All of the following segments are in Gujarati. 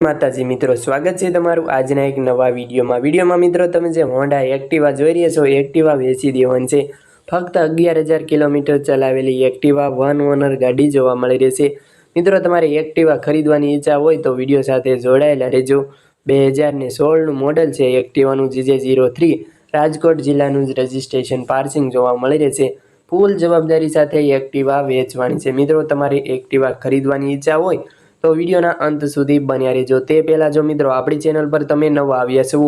માતાજી મિત્રો, સ્વાગત છે તમારું આજના એક નવા વિડીયોમાં. વિડીયોમાં મિત્રો, તમે જે હોન્ડા એક્ટિવા જોઈ રહ્યા છો એક્ટિવા વેચી દેવાની છે. ફક્ત અગિયાર હજાર કિલોમીટર ચલાવેલી એક્ટિવા વન ઓનર ગાડી જોવા મળી રહેશે મિત્રો, તમારે એક્ટિવા ખરીદવાની ઈચ્છા હોય તો વીડિયો સાથે જોડાયેલા રહેજો. બે હજારને સોળનું મોડલ છે એક્ટિવાનું જીજે ઝીરો થ્રી. રાજકોટ જિલ્લાનું જ રજિસ્ટ્રેશન પાર્સિંગ જોવા મળી રહેશે ફૂલ જવાબદારી સાથે એક્ટિવા વેચવાની છે. મિત્રો, તમારે એક્ટિવા ખરીદવાની ઈચ્છા હોય તો વિડીયોના અંત સુધી બન્યા રહેજો. તે પહેલાં જો મિત્રો આપણી ચેનલ પર તમે નવા આવ્યા છો,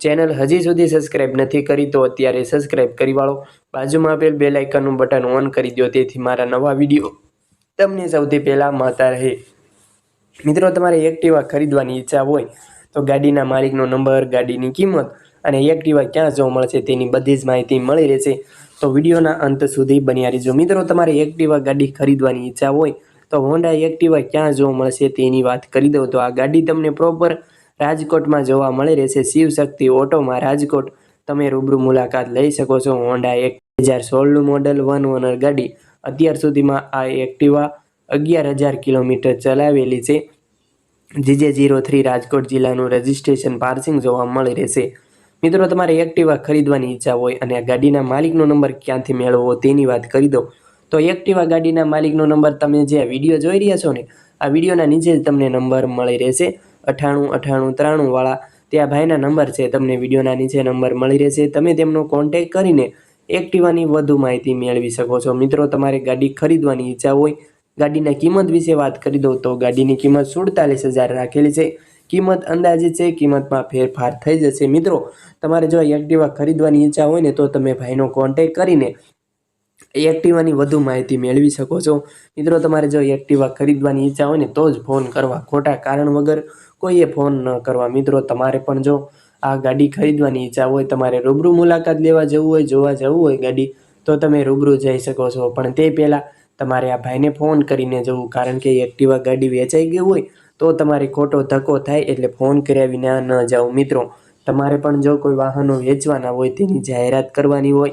ચેનલ હજી સુધી સબસ્ક્રાઈબ નથી કરી તો અત્યારે સબસ્ક્રાઈબ કરી વાળો. બાજુમાં આપેલ બે લાઇકનનું બટન ઓન કરી દો, તેથી મારા નવા વીડિયો તમને સૌથી પહેલાં મળતા રહે. મિત્રો, તમારે એક્ટિવા ખરીદવાની ઈચ્છા હોય, તો ગાડીના માલિકનો નંબર, ગાડીની કિંમત અને એક્ટિવા ક્યાં જોવા મળશે તેની બધી જ માહિતી મળી રહેશે. તો વિડીયોના અંત સુધી બન્યા રહેજો. મિત્રો, તમારે એક્ટિવા ગાડી ખરીદવાની ઈચ્છા હોય તો હોન્ડા એક્ટિવા ક્યાં જોવા મળશે તેની વાત કરી દઉં. તો આ ગાડી તમને પ્રોપર રાજકોટમાં જોવા મળી રહેશે. શિવશક્તિ ઓટોમાં રાજકોટ તમે રૂબરૂ મુલાકાત લઈ શકો છો. હોન્ડા એક હજાર સોળનું મોડલ વન ઓનર ગાડી. અત્યાર સુધીમાં આ એક્ટિવા અગિયાર હજાર કિલોમીટર ચલાવેલી છે. જીજે ઝીરો થ્રી રાજકોટ જિલ્લાનું રજિસ્ટ્રેશન પાર્સિંગ જોવા મળી રહેશે. મિત્રો, તમારે એક્ટિવા ખરીદવાની ઈચ્છા હોય અને આ ગાડીના માલિકનો નંબર ક્યાંથી મેળવવો તેની વાત કરી દો તો એક્ટિવા ગાડીના માલિકનો નંબર તમે જે વીડિયો જોઈ રહ્યા છો ને, આ વિડીયોના નીચે જ તમને નંબર મળી રહેશે. અઠાણું અઠાણું ત્રાણુંવાળા ત્યાં ભાઈના નંબર છે, તમને વિડીયોના નીચે નંબર મળી રહેશે. તમે તેમનો કોન્ટેક કરીને એક્ટિવાની વધુ માહિતી મેળવી શકો છો. મિત્રો, તમારે ગાડી ખરીદવાની ઈચ્છા હોય, ગાડીના કિંમત વિશે વાત કરી દઉં તો ગાડીની કિંમત સુડતાલીસ હજાર રાખેલી છે. કિંમત અંદાજે છે, કિંમતમાં ફેરફાર થઈ જશે. મિત્રો, તમારે જો એક્ટિવા ખરીદવાની ઈચ્છા હોય ને, તો તમે ભાઈનો કોન્ટેક કરીને એક્ટિવાની વધુ માહિતી મેળવી શકો છો. મિત્રો, તમારે જો એક્ટિવા ખરીદવાની ઈચ્છા હોય ને, તો જ ફોન કરવા. ખોટા કારણ વગર કોઈએ ફોન ન કરવા. મિત્રો, તમારે પણ જો આ ગાડી ખરીદવાની ઈચ્છા હોય, તમારે રૂબરૂ મુલાકાત લેવા જવું હોય, જોવા જવું હોય ગાડી, તો તમે રૂબરૂ જઈ શકો છો. પણ તે પહેલાં તમારે આ ભાઈને ફોન કરીને જવું. કારણ કે એક્ટિવા ગાડી વેચાઈ ગઈ હોય, તો તમારે ખોટો ધક્કો થાય એટલે ફોન કર્યા વિના ન જાઓ. મિત્રો, તમારે પણ જો કોઈ વાહનો વેચવાના હોય, તેની જાહેરાત કરવાની હોય